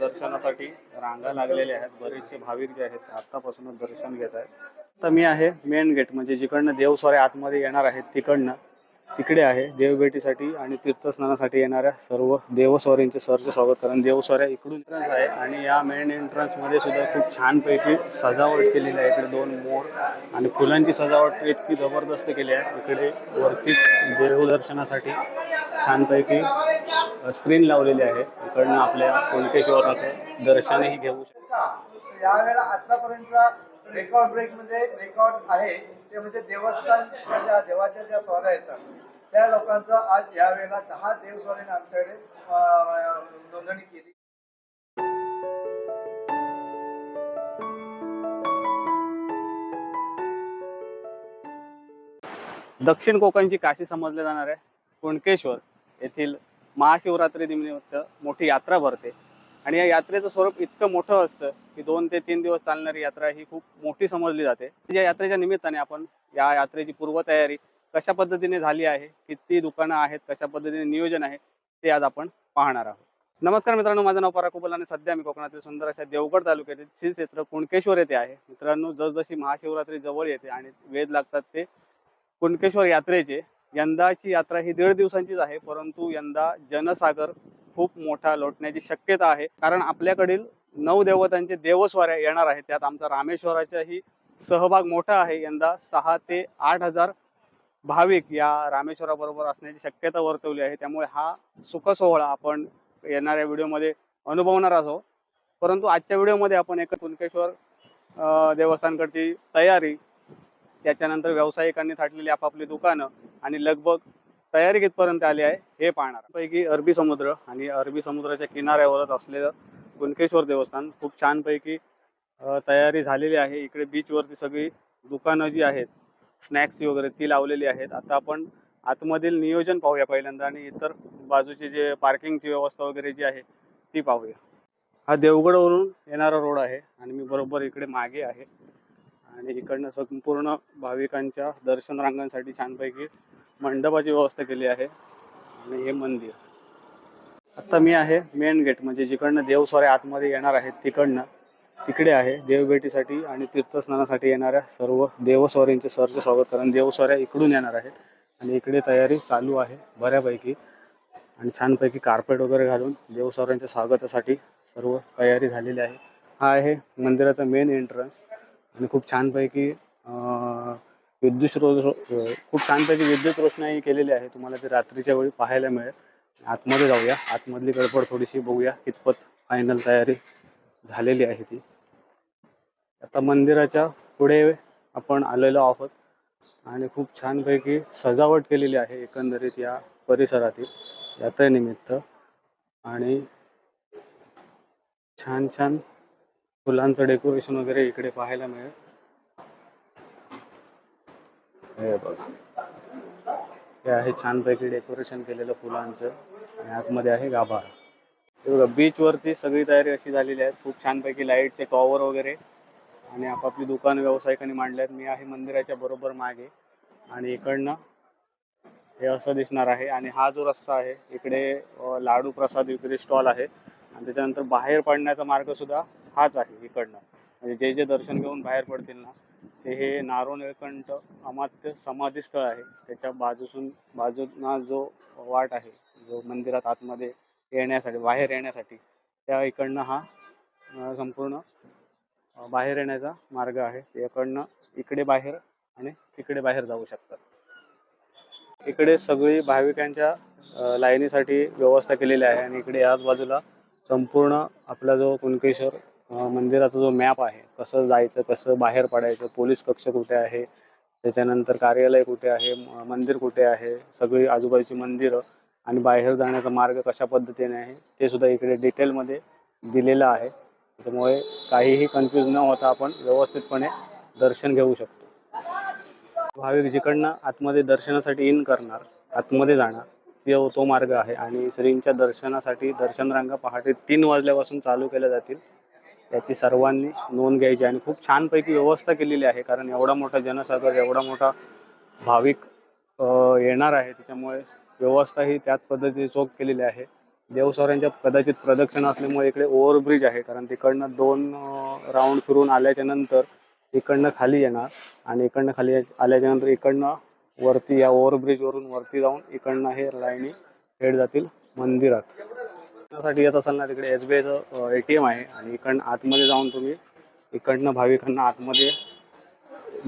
दर्शनासाठी रांगा लागलेल्या आहेत. बरेचसे भाविक जे आहेत आतापासूनच दर्शन घेत आहेत. तर मी आहे मेन गेट म्हणजे जिकडनं देवस्वारे आतमध्ये येणार आहेत तिकडनं. तिकडे आहे देवभेटीसाठी आणि तीर्थस्नानासाठी येणाऱ्या सर्व देवस्वारींचे सरचे स्वागत कारण देवस्वाऱ्या इकडून एंट्रन्स आहे आणि या मेन एंट्रन्समध्ये सुद्धा खूप छानपैकी सजावट केलेली आहे. इकडे दोन मोर आणि फुलांची सजावट इतकी जबरदस्त केली आहे. इकडे वरती देवदर्शनासाठी छानपैकी स्क्रीन लावलेली आहे. इकडनं आपल्या कुणकेश्वराचं दर्शनही घेऊ शकतो. यावेळेला आतापर्यंतचा रेकॉर्ड ब्रेक म्हणजे रेकॉर्ड आहे. ते म्हणजे देवस्थान ज्या देवाच्या ज्या स्वाऱ्या येतात त्या लोकांचं आज यावेळेला दहा देवस्वारीने आमच्याकडे नोंदणी केली. दक्षिण कोकणची काशी समजले जाणार आहे कुणकेश्वर येथील महाशिवरात्री निमित्त मोठी यात्रा भरते. आणि या यात्रेचं स्वरूप इतकं मोठं असतं की दोन ते तीन दिवस चालणारी यात्रा ही खूप मोठी समजली जाते. या यात्रेच्या निमित्ताने आपण या यात्रेची पूर्वतयारी कशा पद्धतीने झाली आहे किती दुकानं आहेत कशा पद्धतीने नियोजन आहे ते आज आपण पाहणार आहोत. नमस्कार मित्रांनो माझं नाव पराग कुबल आणि सध्या मी कोकणातील सुंदर अशा देवगड तालुक्यातील श्री क्षेत्र कुणकेश्वर येथे आहे. मित्रांनो जसजशी महाशिवरात्री जवळ येते आणि वेध लागतात ते कुणकेश्वर यात्रेचे यंदाची यात्रा ही दीड दिवसांचीच आहे परंतु यंदा जनसागर खूप मोठा लोटण्याची शक्यता आहे. कारण आपल्याकडील नऊ देवतांचे देवस्वाऱ्या येणार आहेत. त्यात आमचा रामेश्वराचाही सहभाग मोठा आहे. यंदा सहा ते आठ हजार भाविक या रामेश्वराबरोबर असण्याची शक्यता वर्तवली आहे. त्यामुळे हा सुख सोहळा आपण येणाऱ्या व्हिडिओमध्ये अनुभवणार आहोत. परंतु आजच्या व्हिडिओमध्ये आपण एक कुणकेश्वर देवस्थानकडची तयारी त्याच्यानंतर व्यावसायिकांनी थाटलेली आपापली दुकानं आणि लगभग तयारी कितपर्यंत आली आहे हे पाहणार. पैकी अरबी समुद्र आणि अरबी समुद्राच्या किनाऱ्यावरच असलेलं कुणकेश्वर देवस्थान खूप छानपैकी तयारी झालेली आहे. इकडे बीचवरती सगळी दुकानं जी आहेत स्नॅक्सची वगैरे ती लावलेली आहेत. आता आपण आतमधील नियोजन पाहूया पहिल्यांदा आणि इतर बाजूची जे पार्किंगची व्यवस्था वगैरे जी आहे ती पाहूया. हा देवगडवरून येणारा रोड आहे आणि मी बरोबर इकडे मागे आहे. आणि इकडनं संपूर्ण भाविकांच्या दर्शन रांगांसाठी छानपैकी मंडपाची व्यवस्था केली आहे. आणि हे मंदिर. आता मी आहे मेन गेट म्हणजे जिकडनं देवस्वारे आतमध्ये येणार आहेत तिकडनं. तिकडे आहे देवभेटीसाठी आणि तीर्थस्नानासाठी येणाऱ्या सर्व देवस्वारींचे सरचे स्वागत कारण देवस्वाऱ्या इकडून येणार आहेत. आणि इकडे तयारी चालू आहे बऱ्यापैकी. आणि छानपैकी कार्पेट वगैरे घालून देवस्वाऱ्यांच्या स्वागतासाठी सर्व तयारी झालेली आहे. हा आहे मंदिराचा मेन एंट्रन्स आणि खूप छानपैकी विद्युत रो खूप छानपैकी विद्युत रोषणाई केलेली आहे. तुम्हाला ते रात्रीच्या वेळी पाहायला मिळेल. आतमध्ये जाऊया. आतमधली गडबड थोडीशी बघूया. कितपत फायनल तयारी झालेली आहे ती. आता मंदिराच्या पुढे आपण आलेलो आहोत. आणि खूप छानपैकी सजावट केलेली आहे एकंदरीत या परिसरातील यात्रेनिमित्त. आणि छान छान फुलांचं डेकोरेशन वगैरे इकडे पाहायला मिळेल. हे बघा. हे आहे छानपैकी डेकोरेशन केलेलं फुलांचं. आणि आतमध्ये आहे गाभार. हे बघा बीचवरती सगळी तयारी अशी झालेली आहे. खूप छानपैकी लाईटचे टॉवर वगैरे. आणि आपापली दुकान व्यावसायिकांनी मांडले आहेत. मी आहे मंदिराच्या बरोबर मागे. आणि इकडनं हे असं दिसणार आहे. आणि हा जो रस्ता आहे इकडे लाडू प्रसाद विक्री स्टॉल आहे. आणि त्याच्यानंतर बाहेर पडण्याचा मार्ग सुद्धा हाच आहे इकडनं. म्हणजे जे जे दर्शन घेऊन बाहेर पडतील ना ते हे नारो निळकंठ अमात्य समाधीस्थळ आहे. त्याच्या बाजूसून बाजूना जो वाट आहे जो मंदिरात आतमध्ये येण्यासाठी बाहेर येण्यासाठी त्या इकडनं हा संपूर्ण बाहेर येण्याचा मार्ग आहे. याकडनं इकडे बाहेर आणि तिकडे बाहेर जाऊ शकतात. इकडे सगळी भाविकांच्या लाईनीसाठी व्यवस्था केलेली आहे आणि इकडे याच बाजूला संपूर्ण आपला जो कुणकेश्वर मंदिराचा जो मॅप आहे कसं जायचं कसं बाहेर पडायचं पोलीस कक्ष कुठे आहे त्याच्यानंतर कार्यालय कुठे आहे म- मंदिर कुठे आहे सगळी आजूबाजूची मंदिरं आणि बाहेर जाण्याचा मार्ग कशा पद्धतीने आहे ते सुद्धा इकडे डिटेलमध्ये दिलेलं आहे. त्याच्यामुळे काहीही कन्फ्यूज न होता आपण व्यवस्थितपणे दर्शन घेऊ शकतो. भाविक जिकडनं आतमध्ये दर्शनासाठी इन करणार आतमध्ये जाणार तो तो मार्ग आहे आणि श्रींच्या दर्शनासाठी दर्शनरांगा पहाटे तीन वाजल्यापासून चालू केल्या जातील. याची सर्वांनी नोंद घ्यायची आणि खूप छानपैकी व्यवस्था केलेली आहे कारण एवढा मोठा जनसागर एवढा मोठा भाविक येणार आहे. त्याच्यामुळे व्यवस्था ही त्याच पद्धतीने चोख केलेली आहे. देवस्वाऱ्यांच्या कदाचित प्रदक्षिणा असल्यामुळे इकडे ओव्हरब्रिज आहे कारण तिकडनं दोन राऊंड फिरून आल्याच्यानंतर इकडनं खाली येणार आणि इकडनं खाली आल्याच्यानंतर इकडनं वरती या ओव्हरब्रिजवरून वरती जाऊन इकडनं हे लाईनी हेड जातील मंदिरात. त्यासाठी येत असाल ना तिकडे एस बी आयचं ए टी एम आहे. आणि इकडनं आतमध्ये जाऊन तुम्ही इकडनं भाविकांना आतमध्ये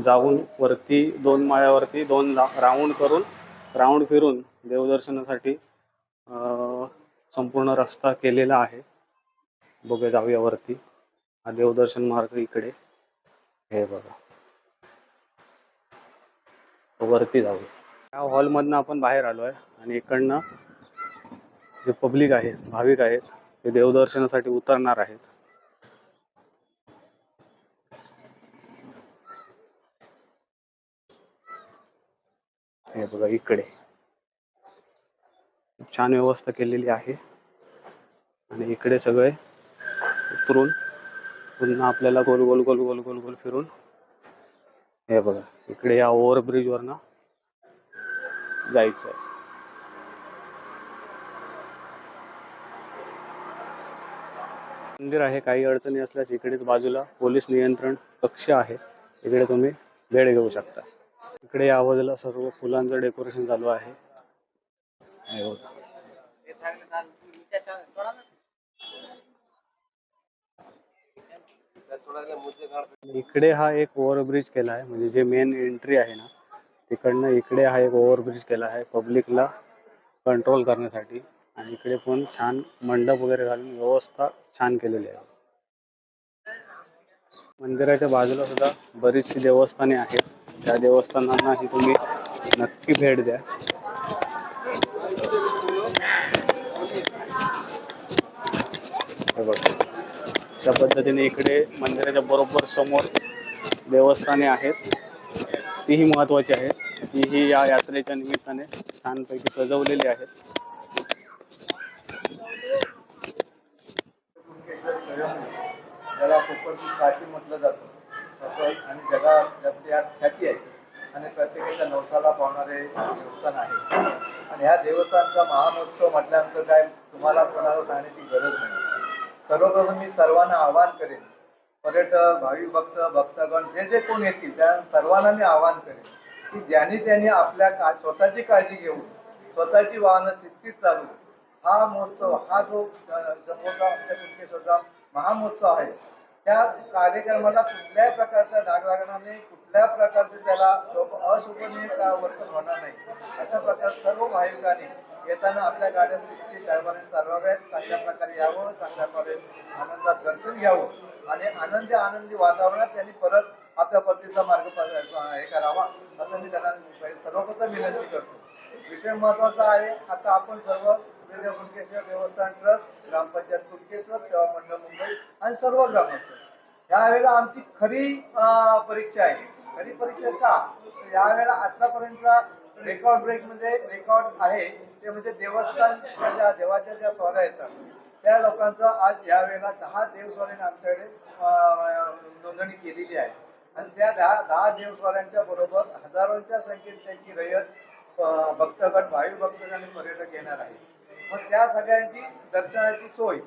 जाऊन वरती दोन माळ्यावरती दोन राऊंड करून राऊंड फिरून देवदर्शनासाठी संपूर्ण रस्ता केलेला आहे. बघे जाऊया वरती. हा देवदर्शन मार्ग इकडे. हे बघा. वरती जाऊया. या हॉलमधनं आपण बाहेर आलो आहे आणि इकडनं जे पब्लिक आहेत भाविक आहेत ते देवदर्शनासाठी उतरणार आहेत. हे बघा इकडे. खूप छान व्यवस्था केलेली आहे. आणि इकडे सगळे उतरून पुन्हा आपल्याला गोल गोल गोल गोल गोल गोल फिरून हे बघा इकडे या ओव्हरब्रिज वरनं जायचं मंदिर आहे काही अडचणी असल्यास इकडेच बाजूला पोलीस नियंत्रण कक्ष आहे. इकडे तुम्ही भेट घेऊ शकता. इकडे या बाजूला सर्व फुलांचं डेकोरेशन चालू आहे. इकडे हा एक ओव्हरब्रिज केला आहे. म्हणजे जे मेन एंट्री आहे ना तिकडनं इकडे हा एक ओव्हरब्रिज केला आहे पब्लिकला कंट्रोल करण्यासाठी. आणि इकडे पण छान मंडप वगैरे घालून व्यवस्था छान केलेली आहे. मंदिराच्या बाजूला सुद्धा बरीचशी देवस्थाने आहेत. त्या देवस्थानांनाही तुम्ही नक्की भेट द्या. हे बघा. अशा पद्धतीने इकडे मंदिराच्या बरोबर समोर देवस्थाने आहेत. तीही महत्वाची आहेत. तीही या यात्रेच्या निमित्ताने छानपैकी सजवलेली आहेत. कुणकेश्वर ज्याला कोकणची काशी म्हटलं जातं. तसं आणि जगात आज ख्याती आहे. आणि प्रत्येकाच्या नवसाला पावणारे देवस्थान आहे. आणि ह्या देवस्थानचा महामहोत्सव म्हटल्यानंतर काय तुम्हाला कोणाला सांगण्याची गरज नाही. सर्वप्रथम मी सर्वांना आवाहन करेन. पर्यटक भावी भक्त भक्तगण जे जे कोण येतील त्या सर्वांना मी आवाहन करेन की ज्यांनी त्यांनी आपल्या का स्वतःची काळजी घेऊन स्वतःची वाहनं शिस्तीत चालू हा महोत्सव हा जो अ, आमच्या कुणकेश्वरचा महामहोत्सव आहे. त्या कार्यक्रमाला कुठल्याही प्रकारचा डाग लागणार नाही कुठल्या प्रकारचे त्याला अशोभनीय वर्तन होणार नाही अशा प्रकारे सर्व भाविकांनी येताना आपल्या गाड्या शिस्ती ड्रायव्हरने चालवाव्यात चांगल्या प्रकारे यावं चांगल्या प्रकारे आनंदात दर्शन घ्यावं आणि आनंदी आनंदी वातावरणात त्यांनी परत आपल्या परतीचा मार्ग हे करावा असं मी त्यांना सर्वप्रथम विनंती करतो. विषय महत्त्वाचा आहे आता आपण सर्व वेगळ्या कुणकेश्वर देवस्थान ट्रस्ट ग्रामपंचायत कुणकेश्वर सेवा मंडळ मुंबई आणि सर्व ग्रामस्थ यावेळेला आमची खरी परीक्षा आहे. खरी परीक्षा का? यावेळेला आतापर्यंतचा रेकॉर्ड ब्रेक म्हणजे रेकॉर्ड आहे ते म्हणजे देवस्थानच्या ज्या देवाच्या ज्या स्वाऱ्या येतात त्या लोकांचं आज यावेळेला दहा देवस्वाऱ्याने आमच्याकडे नोंदणी केलेली आहे. आणि त्या दहा दहा देवस्वाऱ्यांच्या बरोबर हजारोंच्या संख्येत त्यांची रयत भक्तगण भावी भक्तगण आणि पर्यटक येणार आहे मग त्या सगळ्यांची दर्शनाची सोय.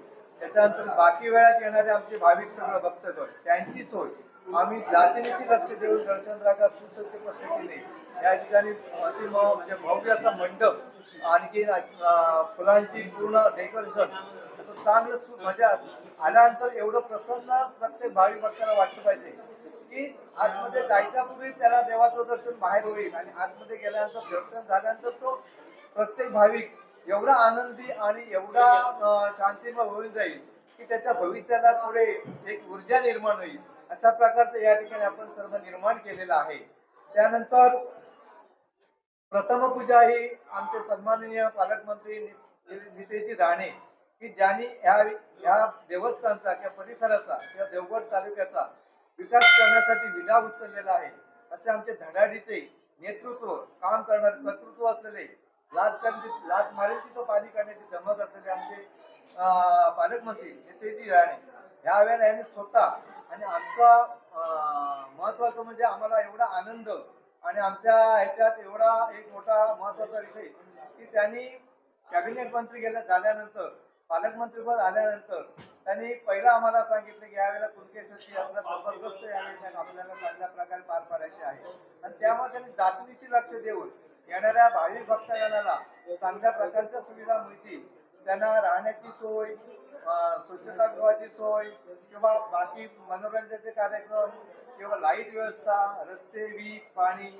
त्याच्यानंतर बाकी वेळात येणारे आमचे भाविक सगळं भक्तगण त्यांची सोय. आम्ही जातीनेची लक्ष देऊन दर्शन रागा सुसज्ज पद्धतीने. या ठिकाणी अति म- म्हणजे भव्य असा मंडप आणखी फुलांची पूर्ण डेकोरेशन असं चांगलं सु म्हणजे आल्यानंतर एवढं प्रसन्न प्रत्येक भाविक भक्ताला वाटलं पाहिजे की आतमध्ये जायच्या पूर्वी त्याला देवाचं दर्शन बाहेर होईल. आणि आतमध्ये गेल्यानंतर दर्शन झाल्यानंतर तो प्रत्येक भाविक एवढा आनंदी आणि एवढा अं, शांतिमय होऊन जाईल की त्याच्या भविष्याला पुढे एक ऊर्जा निर्माण होईल. अशा प्रकारचं या ठिकाणी आपण सर्व निर्माण केलेलं आहे. त्यानंतर प्रथम पूजा ही आमचे सन्माननीय पालकमंत्री नितेजी राणे की ज्यांनी ह्या ह्या देवस्थानचा किंवा परिसराचा किंवा देवगड तालुक्याचा विकास करण्यासाठी विधा उचललेला आहे. असे आमचे धडाडीचे नेतृत्व काम करणारे कर्तृत्व असलेले लाच करण्याची लाच मारेल तिथं पाणी काढण्याची धमक असलेले आमचे अं, पालकमंत्री नितेजी राणे. ह्यावेळेला यांनी स्वतः आणि आमचा महत्वाचं म्हणजे आम्हाला एवढा आनंद आणि आमच्या ह्याच्यात एवढा एक मोठा महत्त्वाचा विषय की त्यांनी कॅबिनेट मंत्री गेल्या झाल्यानंतर पालकमंत्रीपद आल्यानंतर त्यांनी पहिलं आम्हाला सांगितलं की यावेळेला कुणकेश्वरची यात्रा जबरदस्त यावेळी आपल्याला चांगल्या प्रकारे पार पाडायची आहे. आणि त्यामुळे त्यांनी जातीची लक्ष देऊन येणाऱ्या भावी भक्तगणाला चांगल्या प्रकारच्या सुविधा मिळतील. त्यांना राहण्याची सोय स्वच्छतागृहाची सोय किंवा बाकी मनोरंजनाचे कार्यक्रम किंवा लाइट व्यवस्था रस्ते वीज पाणी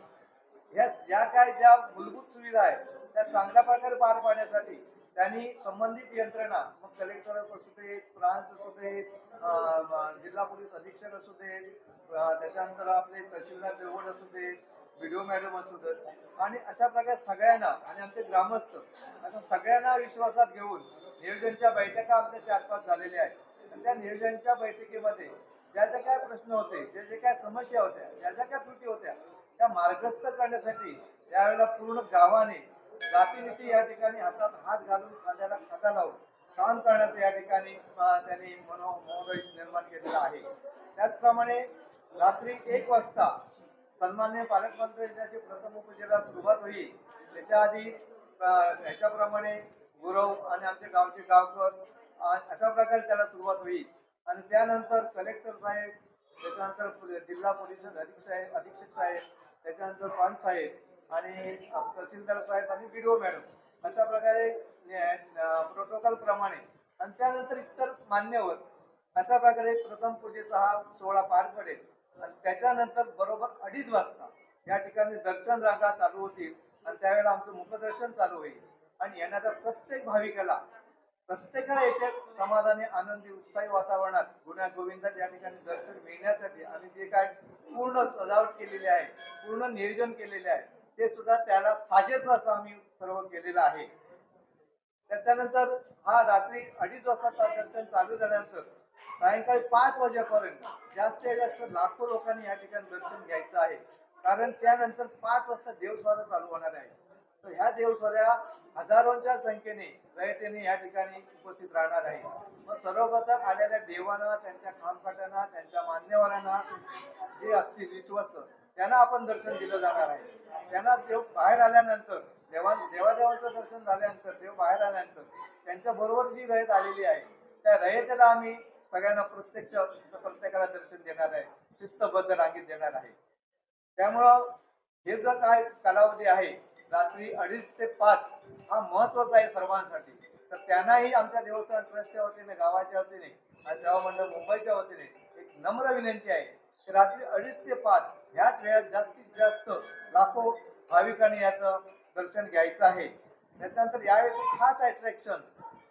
या ज्या काय ज्या मूलभूत सुविधा आहेत त्या चांगल्या प्रकारे पार पाडण्यासाठी त्यांनी संबंधित यंत्रणा मग कलेक्टर असू देत प्रांत असू देत जिल्हा पोलीस अधीक्षक असू देत त्याच्यानंतर आपले तहसीलदार देवड असू देत व्हिडिओ मॅडम असू देत आणि अशा प्रकारे सगळ्यांना आणि आमचे ग्रामस्थ अशा सगळ्यांना विश्वासात घेऊन नियोजनच्या बैठका आमच्या चार पाच झालेल्या आहेत. आणि त्या नियोजनच्या बैठकीमध्ये ज्या ज्या काय प्रश्न होते ज्या ज्या काय समस्या होत्या ज्या ज्या काय त्रुटी होत्या त्या मार्गस्थ करण्यासाठी यावेळेला पूर्ण गावाने जातीनिशी या ठिकाणी हातात हात घालून खांद्याला खाता लावून काम करण्याचं या ठिकाणी त्यांनी मनो महोदय निर्माण केलेला आहे. त्याचप्रमाणे रात्री एक वाजता सन्मान्य पालकमंत्र्यांची प्रथम उपजेला सुरुवात होईल त्याच्या आधी ह्याच्याप्रमाणे गुरव आणि आमचे गावचे गावकर अशा प्रकारे त्याला सुरुवात होईल. आणि त्यानंतर कलेक्टर साहेब त्याच्यानंतर जिल्हा पोलीस अधीक्षक साहेब अधीक्षक साहेब त्याच्यानंतर पान साहेब आणि तहसीलदार साहेब आणि बीडीओ मॅडम अशा प्रकारे प्रोटोकॉल प्रमाणे आणि त्यानंतर इतर मान्यवर अशा प्रकारे प्रथम पूजेचा हा सोहळा पार पडेल. त्याच्यानंतर बरोबर अडीच वाजता या ठिकाणी दर्शन रांगा चालू होतील आणि त्यावेळेला आमचं मुखदर्शन चालू होईल. आणि येणाऱ्या प्रत्येक भाविकाला प्रत्येकाला येथे समाधानी आनंदी उत्साही वातावरणात गुन्हा गोविंदात या ठिकाणी दर्शन मिळण्यासाठी आम्ही जे काय पूर्ण सजावट केलेली आहे पूर्ण नियोजन केलेले आहे ते सुद्धा त्याला साजेच असं आम्ही सर्व केलेलं आहे. त्याच्यानंतर हा रात्री अडीच वाजता दर्शन चालू झाल्यानंतर सायंकाळी पाच वाजेपर्यंत जास्तीत जास्त लाखो लोकांनी या ठिकाणी दर्शन घ्यायचं आहे. कारण त्यानंतर पाच वाजता देवस्वारा चालू होणार आहे. तर ह्या देवस्वाऱ्या हजारोंच्या संख्येने रयतेने या ठिकाणी उपस्थित राहणार आहे मग सर्वप्रथम आलेल्या देवांना त्यांच्या कामकाटांना त्यांच्या मान्यवरांना जे असतील विश्वस्त त्यांना आपण दर्शन दिलं जाणार आहे. त्यांना देव बाहेर आल्यानंतर देवा देवादेवांचं दर्शन झाल्यानंतर देव बाहेर आल्यानंतर त्यांच्या बरोबर जी रयत आलेली आहे त्या रयतेला आम्ही सगळ्यांना प्रत्यक्ष प्रत्येकाला दर्शन देणार आहे शिस्तबद्ध रांगीत देणार आहे. त्यामुळं हे जो काय कालावधी आहे रात्री अडीच ते पाच हा महत्त्वाचा आहे सर्वांसाठी. तर त्यांनाही आमच्या देवस्थान ट्रस्टच्या वतीने गावाच्या वतीने आणि सेवा मंडळ मुंबईच्या वतीने एक नम्र विनंती आहे की रात्री अडीच ते पाच ह्याच वेळात जास्तीत जास्त लाखो भाविकांनी याचं दर्शन घ्यायचं आहे. त्याच्यानंतर यावेळेचं खास अट्रॅक्शन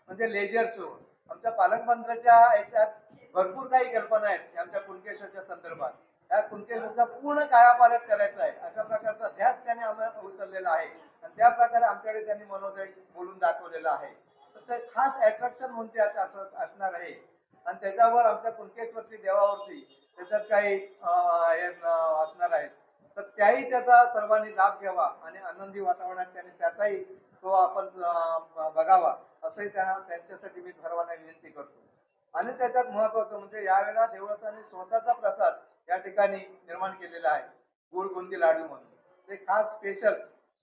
म्हणजे लेजर शो आमच्या पालकमंत्र्याच्या याच्यात भरपूर काही कल्पना आहेत आमच्या कुणकेश्वरच्या संदर्भात. त्या कुणकेश्वरचा पूर्ण कायापालट करायचा आहे अशा प्रकारचा ध्यास त्याने आम्हाला उचललेला आहे. आणि त्या प्रकारे आमच्याकडे त्यांनी मनोदय बोलून दाखवलेला आहे. तर ते खास अट्रॅक्शन म्हणते असं असणार आहे. आणि त्याच्यावर आमच्या कुणकेश्वरची देवावरती त्याच्यात काही हे, असणार आहेत. तर त्याही त्याचा सर्वांनी लाभ घ्यावा आणि आनंदी वातावरणात त्याने त्याचाही तो आपण बघावा. असंही त्यांना त्यांच्यासाठी मी सर्वांना विनंती करतो. आणि त्याच्यात महत्वाचं म्हणजे यावेळेला देवळाचा स्वतःचा प्रसाद या ठिकाणी निर्माण केलेला आहे. गुळ बुंदी लाडू म्हणून. ते खास स्पेशल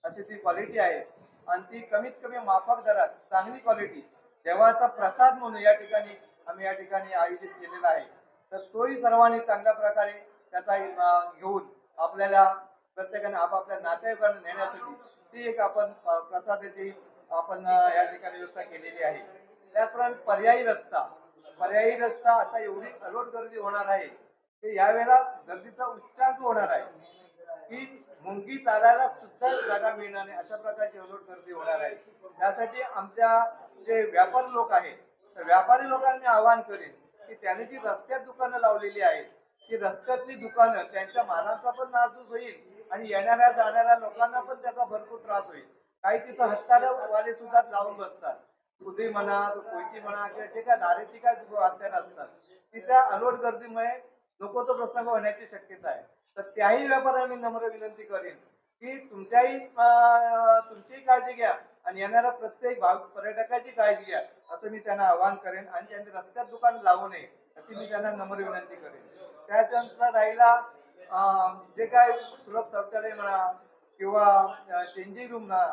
अशी ती क्वालिटी आहे. आणि ती कमीत कमी माफक दरात चांगली क्वालिटी देवाचा प्रसाद म्हणून या ठिकाणी आम्ही या ठिकाणी आयोजित केलेला आहे. तर तोही सर्वांनी चांगल्या प्रकारे त्याचा घेऊन आपल्याला प्रत्येकाने आपापल्या नातेवाईकांना नेण्यासाठी ती एक आपण प्रसादाची आपण या ठिकाणी व्यवस्था केलेली आहे. त्याचप्रमाणे पर्यायी रस्ता. पर्यायी रस्ता आता एवढी अलोट गर्दी होणार आहे ते यावेळेला गर्दीचा उच्चांक होणार आहे. की मुंगी चालायला सुद्धा जागा मिळणार नाही. अशा प्रकारची अलोट गर्दी होणार आहे. त्यासाठी आमच्या जे व्यापारी लोक आहेत तर व्यापारी लोकांनी आवाहन करेन की त्यांनी जी रस्त्यात दुकानं लावलेली आहेत ती रस्त्यातली दुकानं त्यांच्या मालाचा पण नाजूस होईल आणि येणाऱ्या जाणाऱ्या लोकांना पण त्याचा भरपूर त्रास होईल. काही तिथं हत्यारवाले सुद्धा लावून बसतात. कुदी म्हणा कोयती म्हणा किंवा जे काय दारेची काय हत्यार असतात. ती त्या अलोट गर्दीमुळे नको तो प्रसंग होण्याची शक्यता आहे. तर त्याही व्यापाऱ्यांनी नम्र विनंती करेन की तुमच्याही तुमचीही काळजी घ्या आणि येणाऱ्या प्रत्येक भाग पर्यटकाची काळजी घ्या असं मी त्यांना आवाहन करेन. आणि त्यांनी रस्त्यात दुकान लावू नये अशी मी त्यांना नम्र विनंती करेन. त्याच्यानंतर राहिला जे काय सुलभ शौचालय म्हणा किंवा चेंजिंग रूम म्हणा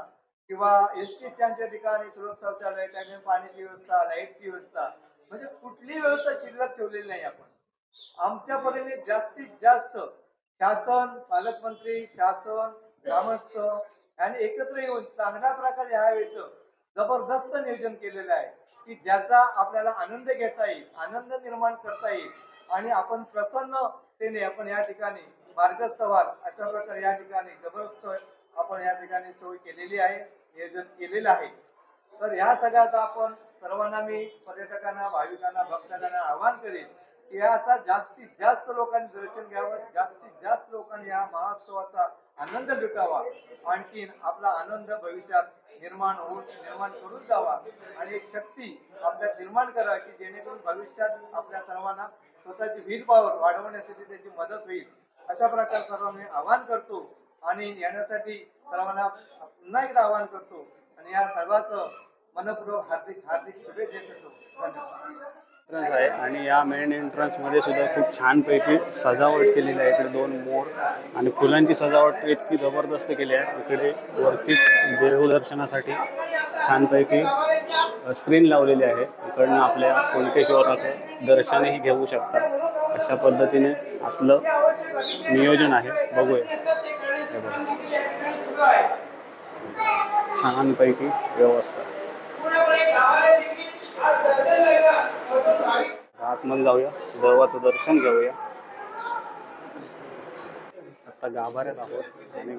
किंवा एस टी स्टँडच्या ठिकाणी सुलभ शौचालय त्याने पाण्याची व्यवस्था लाईटची व्यवस्था म्हणजे कुठलीही व्यवस्था शिल्लक ठेवलेली नाही आपण. आमच्या परीने जास्तीत जास्त शासन पालकमंत्री शासन ग्रामस्थ यांनी एकत्र येऊन चांगल्या प्रकारे ह्या वेळेचं जबरदस्त नियोजन केलेलं आहे की ज्याचा आपल्याला आनंद घेता येईल आनंद निर्माण करता येईल आणि आपण प्रसन्नतेने आपण या ठिकाणी मार्गस्थ व्हाल अशा प्रकारे या ठिकाणी जबरदस्त आपण या ठिकाणी सोय केलेली आहे. नियोजन केलेलं आहे. तर ह्या सगळ्याचा आपण सर्वांना मी पर्यटकांना भाविकांना भक्तांना आवाहन करेन की आता जास्तीत जास्त लोकांनी दर्शन घ्यावं जास्तीत जास्त लोकांनी या महोत्सवाचा आनंद लुटावा. आणखीन आपला आनंद भविष्यात निर्माण होऊन निर्माण करून जावा. आणि एक शक्ती आपल्यात निर्माण करा की जेणेकरून भविष्यात आपल्या सर्वांना स्वतःची व्हील पॉवर वाढवण्यासाठी त्याची मदत होईल. अशा प्रकारे सर्व मी आवाहन करतो. आणि येण्यासाठी सर्वांना पुन्हा एकदा आवाहन करतो आणि या सर्वांचं मनपूर्वक हार्दिक हार्दिक शुभेच्छा देतो. धन्यवाद. आहे आणि या मेन एंट्रन्समध्ये सुद्धा खूप छानपैकी सजावट केलेली आहे. इकडे दोन मोर आणि फुलांची सजावट इतकी जबरदस्त केली आहे. इकडे वरतीच देवदर्शनासाठी छानपैकी स्क्रीन लावलेली आहे. इकडनं आपल्या कोणकेश्वराचं दर्शनही घेऊ शकता. अशा पद्धतीने आपलं नियोजन आहे. बघूया. छानपैकी व्यवस्था. आतमध्ये जाऊया. देवाचं दर्शन घेऊया. आता गाभाऱ्यात आहोत. आणि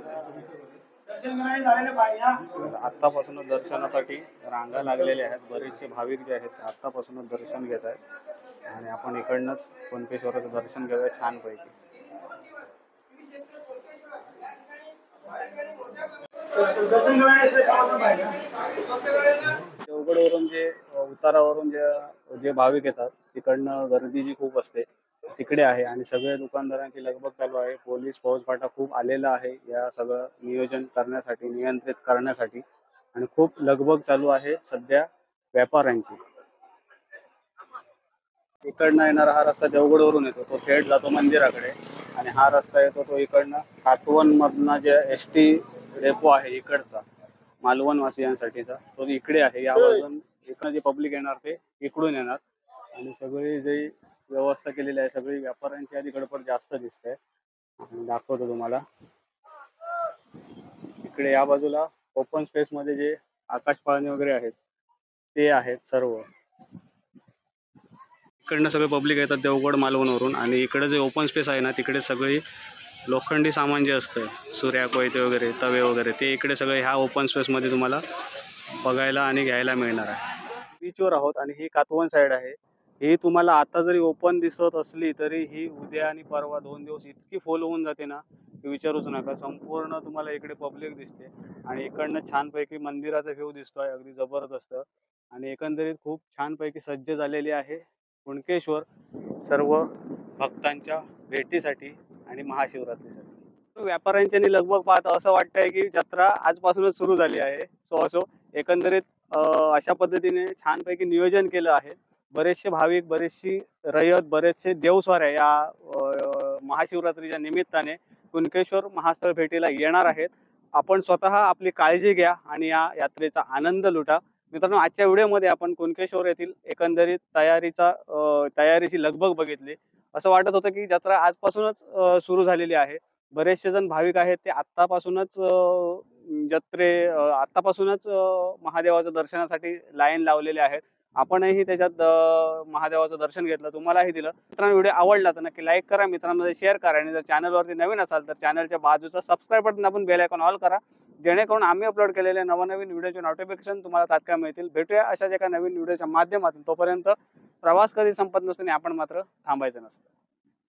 आत्तापासूनच दर्शनासाठी रांगा लागलेल्या आहेत. बरेचसे भाविक जे आहेत ते आत्तापासूनच दर्शन घेत आहेत. आणि आपण इकडनंच कोणकेश्वराचं दर्शन घेऊया छानपैकी. देवगडवरून जे उतारावरून जे जे भाविक येतात तिकडनं गर्दी जी खूप असते. तिकडे आहे आणि सगळे दुकानदारांची लगबग चालू आहे. पोलीस फौजफाटा खूप आलेला आहे. या सगळं नियोजन करण्यासाठी नियंत्रित करण्यासाठी आणि खूप लगबग चालू आहे सध्या व्यापाऱ्यांची. इकडनं येणारा हा रस्ता देवगडवरून येतो. तो थेट जातो मंदिराकडे आणि हा रस्ता येतो तो इकडनं सातवन मधनं जे एस टी डेपो आहे इकडचा मालवण वासियांसाठीचा. तो इकडे आहे या बाजून इकडं जे पब्लिक येणार ते इकडून येणार. आणि सगळी जी व्यवस्था केलेली आहे सगळी व्यापाऱ्यांची आधी गडबड जास्त दिसते. दाखवतो तुम्हाला. इकडे या बाजूला ओपन स्पेस मध्ये जे आकाश पाळणे वगैरे आहेत ते आहेत सर्व. इकडनं सगळे पब्लिक येतात देवगड मालवणवरून. आणि इकडे जे ओपन स्पेस आहे ना तिकडे सगळी लोखंडी सामान जे असतं सूर्या कोयते वगैरे तवे वगैरे ते इकडे सगळे ह्या ओपन स्पेसमध्ये तुम्हाला बघायला आणि घ्यायला मिळणार आहे. बीचवर आहोत आणि ही कातवन साईड आहे. ही तुम्हाला आता जरी ओपन दिसत असली तरी ही उद्या आणि परवा दोन दिवस इतकी फुल होऊन जाते ना की विचारूच नका. संपूर्ण तुम्हाला इकडे पब्लिक दिसते. आणि इकडनं छानपैकी मंदिराचा व्ह्यू दिसतोय अगदी जबरदस्त. आणि एकंदरीत खूप छानपैकी सज्ज झालेली आहे कुणकेश्वर सर्व भक्तांच्या भेटीसाठी. आणि महाशिवरात्रीसाठी व्यापाऱ्यांच्या लगभग लगबग पाहता असं वाटतंय की जत्रा आजपासूनच सुरू झाली आहे. सो असो एकंदरीत अशा पद्धतीने छानपैकी नियोजन केलं आहे. बरेचसे भाविक बरेचशी रयत बरेचसे देवस्वाऱ्या या महाशिवरात्रीच्या निमित्ताने कुणकेश्वर महास्थळ भेटीला येणार आहेत. आपण स्वतः आपली काळजी घ्या आणि या यात्रेचा आनंद लुटा. मित्रांनो आजच्या व्हिडिओमध्ये आपण कुणकेश्वर येथील एकंदरीत तयारीचा तयारीची लगबग बघितली. असं वाटत होतं की जत्रा आजपासूनच सुरू झालेली आहे. बरेचसे जण भाविक आहेत ते आत्तापासूनच जत्रे आत्तापासूनच महादेवाच्या दर्शनासाठी लाईन लावलेले आहेत. आपणही त्याच्यात महादेवाचं दर्शन घेतलं तुम्हालाही दिलं. मित्रांनो व्हिडिओ आवडला तर नक्की लाईक करा. मित्रांमध्ये शेअर करा. आणि जर चॅनलवरती नवीन असाल तर चॅनलच्या बाजूचा सबस्क्राईब बटन आपण बेल आयकॉन ऑल करा. जेणेकरून आम्ही अपलोड केलेले नवनवीन व्हिडिओचे नोटिफिकेशन तुम्हाला तात्काळ मिळतील. भेटूया अशाच एका नवीन व्हिडिओच्या माध्यमातून. तोपर्यंत प्रवास कधी संपत नसतो आणि आपण मात्र थांबायचं नसतं.